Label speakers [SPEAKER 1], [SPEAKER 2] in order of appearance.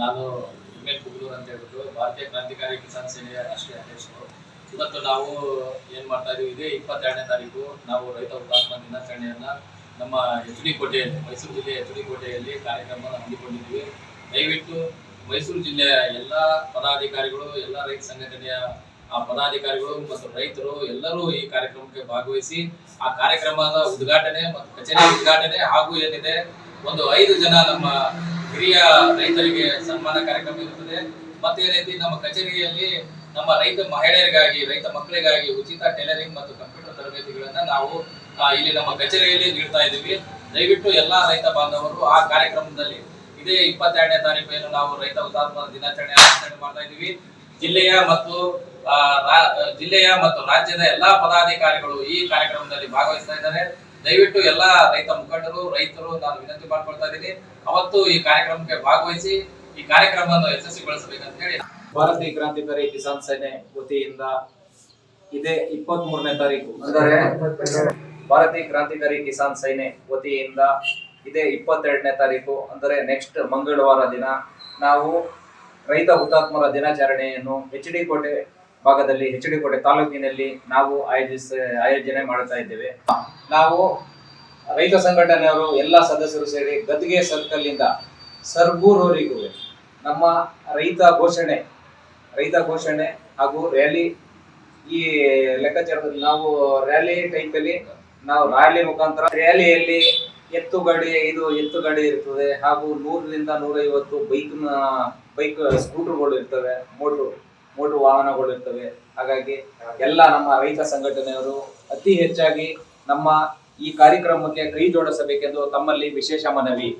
[SPEAKER 1] ನಾನು ಉಮೇಶ್ ಕುಗ್ಲೂರ್ ಅಂತ ಹೇಳ್ಬಿಟ್ಟು ಭಾರತೀಯ ಕ್ರಾಂತಿಕಾರಿ ಕಿಸಾನ್ ಸೇನೆಯ ರಾಷ್ಟ್ರೀಯ ಅಧ್ಯಕ್ಷರು. ಇವತ್ತು ನಾವು ಏನ್ ಮಾಡ್ತಾ ಇದೀವಿ? ಇದೇ ಇಪ್ಪತ್ತೆರಡನೇ ತಾರೀಕು ನಾವು ರೈತ ಹುತಾತ್ಮ ದಿನಾಚರಣೆಯನ್ನ ನಮ್ಮ ಎಚ್ ಡಿ ಕೋಟೆಯಲ್ಲಿ, ಮೈಸೂರು ಜಿಲ್ಲೆ ಎಚ್ ಡಿ ಕೋಟೆಯಲ್ಲಿ ಕಾರ್ಯಕ್ರಮವನ್ನು ಹಮ್ಮಿಕೊಂಡಿದ್ದೀವಿ. ದಯವಿಟ್ಟು ಮೈಸೂರು ಜಿಲ್ಲೆಯ ಎಲ್ಲ ಪದಾಧಿಕಾರಿಗಳು, ಎಲ್ಲ ರೈತ ಸಂಘಟನೆಯ, ಆ ಪದಾಧಿಕಾರಿಗಳು ಮತ್ತು ರೈತರು ಎಲ್ಲರೂ ಈ ಕಾರ್ಯಕ್ರಮಕ್ಕೆ ಭಾಗವಹಿಸಿ ಆ ಕಾರ್ಯಕ್ರಮದ ಉದ್ಘಾಟನೆ ಮತ್ತು ಕಚೇರಿ ಉದ್ಘಾಟನೆ ಹಾಗೂ ಏನಿದೆ, ಒಂದು ಐದು ಜನ ನಮ್ಮ ಹಿರಿಯ ರೈತರಿಗೆ ಸನ್ಮಾನ ಕಾರ್ಯಕ್ರಮ ಇರುತ್ತದೆ. ಮತ್ತೆ ರೀತಿ ನಮ್ಮ ಕಚೇರಿಯಲ್ಲಿ ನಮ್ಮ ರೈತ ಮಹಿಳೆಯರಿಗಾಗಿ, ರೈತ ಮಕ್ಕಳಿಗಾಗಿ ಉಚಿತ ಟೈಲರಿಂಗ್ ಮತ್ತು ಕಂಪ್ಯೂಟರ್ ತರಬೇತಿಗಳನ್ನ ನಾವು ಇಲ್ಲಿ ನಮ್ಮ ಕಚೇರಿಯಲ್ಲಿ ನೀಡ್ತಾ ಇದ್ದೀವಿ. ದಯವಿಟ್ಟು ಎಲ್ಲಾ ರೈತ ಬಾಂಧವರು ಆ ಕಾರ್ಯಕ್ರಮದಲ್ಲಿ ಇದೇ ಇಪ್ಪತ್ತೆರಡನೇ ತಾರೀಕು ನಾವು ರೈತ ಹುತಾತ್ಮ ದಿನಾಚರಣೆ ಆಚರಣೆ ಮಾಡ್ತಾ ಇದ್ದೀವಿ. ಜಿಲ್ಲೆಯ ಮತ್ತು ಜಿಲ್ಲೆಯ ಮತ್ತು ರಾಜ್ಯದ ಎಲ್ಲಾ ಪದಾಧಿಕಾರಿಗಳು ಈ ಕಾರ್ಯಕ್ರಮದಲ್ಲಿ ಭಾಗವಹಿಸ್ತಾ ಇದ್ದಾರೆ. ದಯವಿಟ್ಟು ಎಲ್ಲ ರೈತ ಮುಖಂಡರು ರೈತರು ನಾನು ವಿನಂತಿ ಮಾಡ್ಕೊಳ್ತಾ ಇದ್ದೀನಿ. ಅವತ್ತು ಈ ಕಾರ್ಯಕ್ರಮಕ್ಕೆ ಭಾಗವಹಿಸಿ ಈ ಕಾರ್ಯಕ್ರಮವನ್ನು ಯಶಸ್ವಿಗೊಳಿಸಬೇಕಂತ ಹೇಳಿ
[SPEAKER 2] ಭಾರತೀಯ ಕ್ರಾಂತಿಕಾರಿ ಕಿಸಾನ್ ಸೇನೆ ವತಿಯಿಂದ ಇದೇ ಇಪ್ಪತ್ತ್ ಮೂರನೇ ತಾರೀಕು. ಅಂದರೆ ಭಾರತೀಯ ಕ್ರಾಂತಿಕಾರಿ ಕಿಸಾನ್ ಸೇನೆ ವತಿಯಿಂದ ಇದೇ ಇಪ್ಪತ್ತೆರಡನೇ ತಾರೀಕು ಅಂದರೆ ನೆಕ್ಸ್ಟ್ ಮಂಗಳವಾರ ದಿನ ನಾವು ರೈತ ಹುತಾತ್ಮರ ದಿನಾಚರಣೆಯನ್ನು ಎಚ್ ಡಿ ಕೋಟೆ ಭಾಗದಲ್ಲಿ ಎಚ್ ಡಿ ಕೋಟೆ ತಾಲೂಕಿನಲ್ಲಿ ನಾವು ಆಯೋಜಿಸ, ಆಯೋಜನೆ ಮಾಡ್ತಾ ಇದ್ದೇವೆ. ನಾವು ರೈತ ಸಂಘಟನೆಯವರು ಎಲ್ಲ ಸದಸ್ಯರು ಸೇರಿ ಗದ್ಗೆ ಸರ್ಕಲ್ ಇಂದ ಸರ್ಗೂರವರೆಗೂ ನಮ್ಮ ರೈತ ಘೋಷಣೆ ರೈತ ಘೋಷಣೆ ಹಾಗೂ ರ್ಯಾಲಿ ಈ ಲೆಕ್ಕಾಚಾರದಲ್ಲಿ ನಾವು ರ್ಯಾಲಿ ಟೈಪಲ್ಲಿ ನಾವು ರ್ಯಾಲಿ ಮುಖಾಂತರ ರ್ಯಾಲಿಯಲ್ಲಿ ಎತ್ತು ಗಾಡಿ ಇದು ಎತ್ತು ಗಾಡಿ ಇರ್ತದೆ ಹಾಗೂ ನೂರರಿಂದ ನೂರೈವತ್ತು ಬೈಕ್ ಬೈಕ್ ಸ್ಕೂಟರ್ಗಳು ಇರ್ತವೆ ಮೋಟು ಮೋಟು ವಾಹನಗಳು ಇರ್ತವೆ. ಹಾಗಾಗಿ ಎಲ್ಲ ನಮ್ಮ ರೈತ ಸಂಘಟನೆಯವರು ಅತಿ ಹೆಚ್ಚಾಗಿ ನಮ್ಮ ಈ ಕಾರ್ಯಕ್ರಮಕ್ಕೆ ಕೈ ಜೋಡಿಸಬೇಕೆಂದು ತಮ್ಮಲ್ಲಿ ವಿಶೇಷ ಮನವಿ.